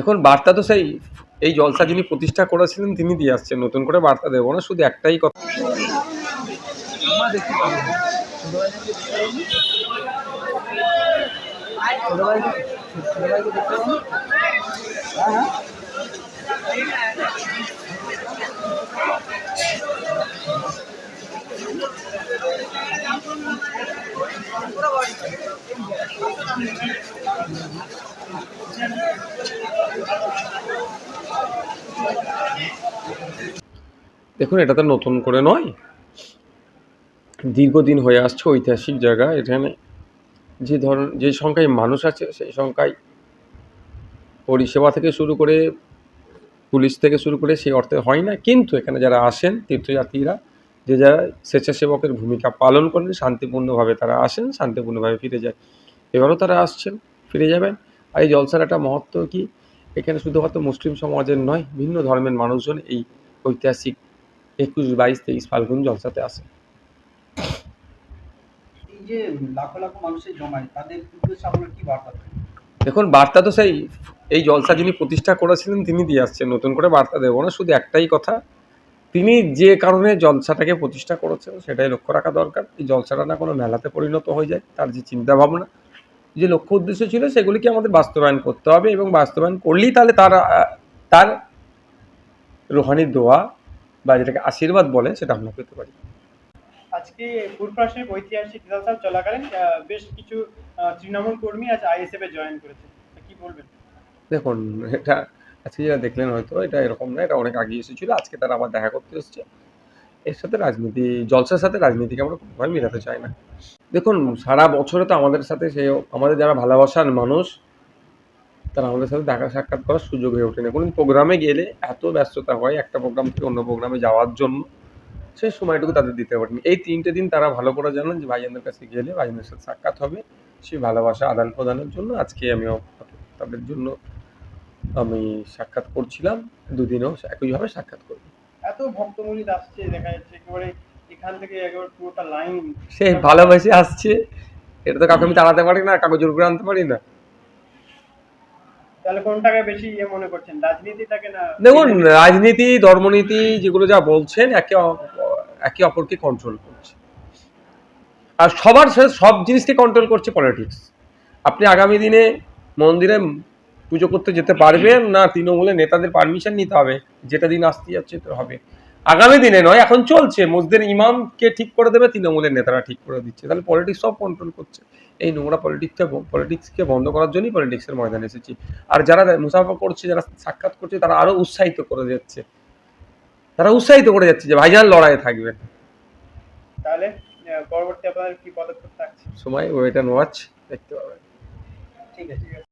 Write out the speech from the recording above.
দেখুন, বার্তা তো সেই এই জলসা যিনি প্রতিষ্ঠা করেছিলেন, তিনি দিয়ে আসছেন। নতুন করে বার্তা দেবো না, শুধু একটাই কথা। দেখুন, এটা তো নতুন করে নয়। দীর্ঘদিন হয়ে আসছে ঐতিহাসিক জায়গা। এখানে যে ধরন, যে সংখ্যায় মানুষ আছে, সেই সংখ্যায় পরিষেবা থেকে শুরু করে পুলিশ থেকে শুরু করে সেই অর্থে হয় না। কিন্তু এখানে যারা আসেন, তীর্থযাত্রীরা, যে যারা স্বেচ্ছাসেবকের ভূমিকা পালন করেন, শান্তিপূর্ণভাবে তারা আসেন, শান্তিপূর্ণভাবে ফিরে যায়। এবারও তারা আসছেন, ফিরে যাবেন। আর এই জলসার একটা মহত্ব কি? এখানে শুধুমাত্র মুসলিম সমাজের নয়, ভিন্ন ধর্মের মানুষজন এই ঐতিহাসিক একুশ বাইশ তেইশ ফাল্গুন জলসাতে আসে দেখুন বার্তা তো সেই এই জলসা যিনি প্রতিষ্ঠা করেছিলেন তিনি দিয়ে আসছেন। নতুন করে বার্তা দেবো না শুধু একটাই কথা তিনি যে কারণে জলসাটাকে প্রতিষ্ঠা করেছেন সেটাই লক্ষ্য রাখা দরকার। এই জলসাটা না কোনো মেলাতে পরিণত হয়ে যায় তার যে চিন্তা ভাবনা যে লক্ষ্য উদ্দেশ্য ছিল সেগুলিকে আমাদের বাস্তবায়ন করতে হবে এবং বাস্তবায়ন করলেই তাহলে তার তার রোহানি দোয়া বা যেটাকে আশীর্বাদ বলে সেটা আমরা পেতে পারি। আজকে ফুরপ্রাসের ঐতিহাসিক জলসা চলাকালীন বেশ কিছু তৃণমূল কর্মী আজ আইএসএফ এ জয়েন করেছে। কি বলবেন? দেখুন এটা আজকে যারা দেখলেন হয়তো এটা এরকম না এটা অনেক আগে এসেছিল আজকে তারা আবার দেখা করতে এসছে। এর সাথে রাজনীতি জলসার সাথে রাজনীতিকে আমরা কোনোভাবে মেলাতে চাই না। দেখুন সারা বছরে তো আমাদের সাথে সে আমাদের যারা ভালোবাসার মানুষ তারা আমাদের সাথে দেখা সাক্ষাৎ করার সুযোগ হয়ে ওঠে না কোনো প্রোগ্রামে গেলে এত ব্যস্ততা হয় একটা প্রোগ্রাম থেকে অন্য প্রোগ্রামে যাওয়ার জন্য সেই সময়টুকু তাদের দিতে পারেনি এই তিনটে দিন তারা ভালো করে জানেন যে ভাইজানদের কাছে গেলে ভাইজানদের সাথে সাক্ষাৎ হবে। সেই ভালোবাসা আদান প্রদানের জন্য আজকে আমি তাদের জন্য আমি সাক্ষাৎ করছিলাম। দুদিনও একইভাবে সাক্ষাৎ করব এত ভক্তমূলিত আসছে দেখা যাচ্ছে একেবারে এখান থেকে একেবারে পুরোটা লাইন সে ভালোবেসে আসছে। এটা তো কাউকে আমি তাড়াতে পারি না কাউকে জোর করে আনতে পারি না। ইয়ে দেখুন, রাজনীতি, ধর্মনীতি যেগুলো যা বলছেন, একে একে অপরকে কন্ট্রোল করছে। আর সবার সব জিনিসকে কন্ট্রোল করছে পলিটিক্স আপনি আগামী দিনে মন্দিরে পুজো করতে যেতে পারবেন না, তৃণমূলের নেতাদের পারমিশন নিতে হবে। যেটা দিন আসতে যাচ্ছে, তো হবে। আগামী দিনে নয় এখন চলছে। মসজিদের ইমামকে ঠিক করে দেবে তৃণমূলের নেতারা ঠিক করে দিচ্ছে। তাহলে পলিটিক্স সব কন্ট্রোল করছে। এই নোংরা পলিটিক্সকে পলিটিক্সকে বন্ধ করার জন্যই পলিটিক্সের ময়দানে এসেছি। আর যারা মুসাফা করছে যারা সাক্ষাৎ করছে তারা আরও উৎসাহিত করে যাচ্ছে। তারা উৎসাহিত করে যাচ্ছে যে ভাইজান লড়াইয়ে থাকবে তাহলে পরবর্তী আপনাদের কি পদক্ষেপ থাকছে? সময় ওয়েট অ্যান্ড ওয়াচ দেখতে পাবেন। ঠিক আছে।